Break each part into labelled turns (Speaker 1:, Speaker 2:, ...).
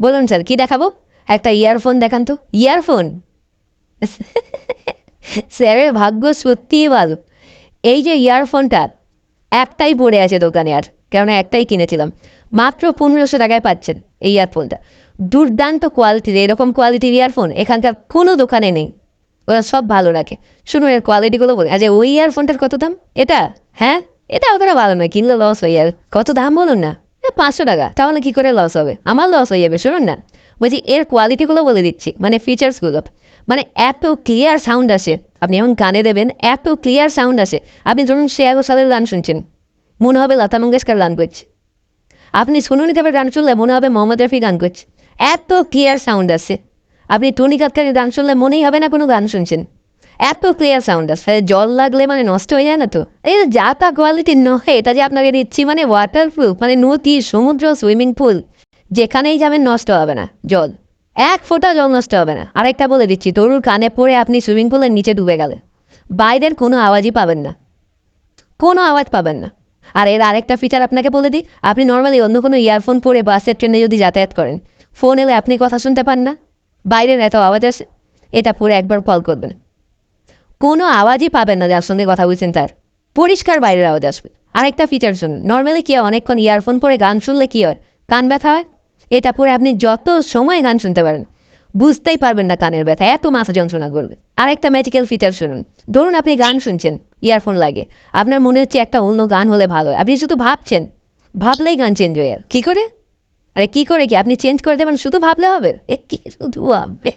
Speaker 1: বলুন স্যার, কি দেখাবো? একটা ইয়ারফোন দেখান তো। ইয়ারফোন স্যারের ভাগ্য সত্যিই ভালো। এই যে ইয়ারফোনটা একটাই পড়ে আছে দোকানে আর, কেননা একটাই কিনেছিলাম। মাত্র পনেরোশো টাকায় পাচ্ছেন এই ইয়ারফোনটা দুর্দান্ত কোয়ালিটির এরকম কোয়ালিটির ইয়ারফোন এখানকার কোনো দোকানে নেই। ওরা সব ভালো রাখে। শুনুন এর কোয়ালিটিগুলো বলি আচ্ছা ওই ইয়ারফোনটার কত দাম? এটা? হ্যাঁ? এটা অতটা ভালো নয়, কিনলে লস হয়ে যাবে কত দাম বলুন না? পাঁচশো টাকা, তাহলে কি করে লস হবে? আমার লস হয়ে যাবে, শুনুন না। বলছি, এর কোয়ালিটিগুলো বলে দিচ্ছি মানে ফিচার্সগুলো মানে এত ক্লিয়ার সাউন্ড আসে। আপনি এমন কানে দেবেন, এত ক্লিয়ার সাউন্ড আসে। আপনি ধরুন শ্রেয়া ঘোষালের গান শুনছেন, মনে হবে লতা মঙ্গেশকর গান করছে। আপনি শুনুন তবে গান শুনলে মনে হবে মোহাম্মদ রফি গান করছে। এত ক্লিয়ার সাউন্ড আছে আপনি টনি কাতকারের গান শুনলে মনেই হবে না কোনো গান শুনছেন। এত ক্লিয়ার সাউন্ড আছে, জল লাগলে মানে নষ্ট হয়ে যায় না তো? এই যে তা কোয়ালিটির নয় এটা যে আপনাকে দিচ্ছি মানে ওয়াটারপ্রুফ মানে নদী, সমুদ্র সুইমিং পুল যেখানেই যাবেন নষ্ট হবে না, জল। এক ফোঁটা জল নষ্ট হবে না। আরেকটা বলে দিচ্ছি, তরুর কানে পড়ে আপনি সুইমিং পুলের নিচে ডুবে গেলে। বাইরের কোনো আওয়াজই পাবেন না। কোনো আওয়াজ পাবেন না। আর এর আরেকটা ফিচার আপনাকে বলে দিই, আপনি নর্মালি অন্য কোনো ইয়ারফোন পরে বাসের ট্রেনে যদি যাতায়াত করেন ফোন এলে আপনি কথা শুনতে পান না। বাইরের এত আওয়াজ আসে, এটা পরে একবার কল করবেন। কোনো আওয়াজই পাবেন না যার সঙ্গে কথা বলছেন তার। পরিষ্কার বাইরের আওয়াজ আসবে। আরেকটা ফিচার শুনুন। নর্মালি কি হয়? অনেকক্ষণ ইয়ারফোন পরে গান শুনলে কি হয়? কান ব্যথা হয়? এটা পরে আপনি যত সময় গান শুনতে পারেন, বুঝতেই পারবেন না কানের ব্যথা। এত মাথা যন্ত্রণা করবে। আরেকটা ম্যাজিক্যাল ফিচার শুনুন। ধরুন আপনি গান শুনছেন ইয়ারফোন লাগে আপনার মনে হচ্ছে একটা অন্য গান হলে ভালো। আপনি শুধু ভাবছেন, ভাবলেই গান চেঞ্জ হয়ে কী করে? আরে কি করে কি? আপনি চেঞ্জ করে দেবেন, শুধু ভাবলে হবে? এ কি শুধু ভাববে?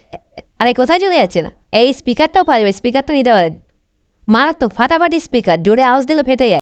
Speaker 1: আরে কোথায় চলে যাচ্ছে না এই স্পিকারটাও পারবে স্পিকারটা নিতে পারেন। মারাত্মক ফাটাফাটি স্পিকার জোরে আওয়াজ দিলে ফেটে যায়।